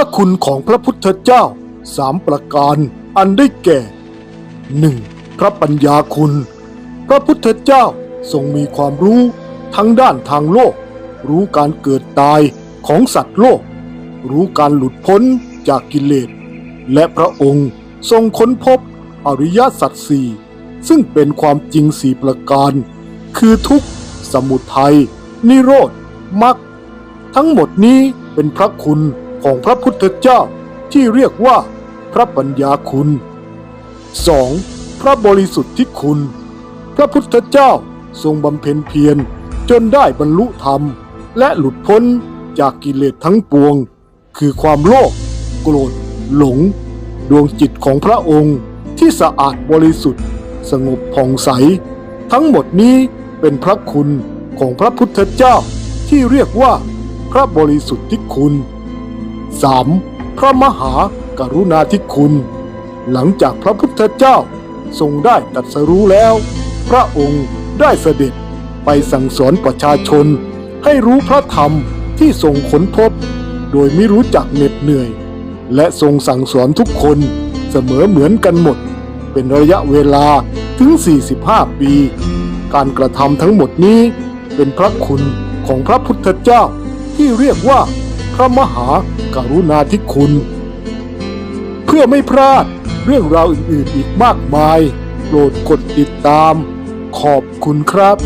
ระคุณของพระพุทธเจ้าสามประการอันได้แก่ 1. พระปัญญาคุณ พระพุทธเจ้าทรงมีความรู้ทั้งด้านทางโลก รู้การเกิดตายของสัตว์โลก รู้การหลุดพ้นจากกิเลส และพระองค์ทรงค้นพบอริยสัจสี่ซึ่งเป็นความจริงสี่ประการ คือทุกข์ สมุทัย นิโรธมรรคทั้งหมดนี้เป็นพระคุณ ของพระพุทธเจ้าที่เรียกว่าพระปัญญาคุณ 2. พระบริสุทธิคุณ พระพุทธเจ้าทรงบำเพ็ญเพียรจนได้บรรลุธรรม และหลุดพ้นจากกิเลสทั้งปวง คือความโลภโกรธ หลง ดวงจิตของพระองค์ที่สะอาดบริสุทธิ์ สงบผ่องใส ทั้งหมดนี้เป็นพระคุณของพระพุทธเจ้าที่เรียกว่าพระบริสุทธิคุณ 3. พระมหากรุณาธิคุณ หลังจากพระพุทธเจ้าทรงได้ตรัสรู้แล้ว พระองค์ได้เสด็จไปสั่งสอนประชาชน ให้รู้พระธรรมที่ทรงค้นพบ โดยไม่รู้จักเหน็ดเหนื่อย และทรงสั่งสอนทุกคนเสมอเหมือนกันหมด เป็นระยะเวลาถึง 45 ปี การกระทำทั้งหมดนี้เป็นพระคุณของพระพุทธเจ้าที่เรียกว่า ระมหากรุณาธิคุณ เพื่อไม่พลาดเรื่องราวอื่นๆอีกมากมาย โปรดกดติดตาม ขอบคุณครับ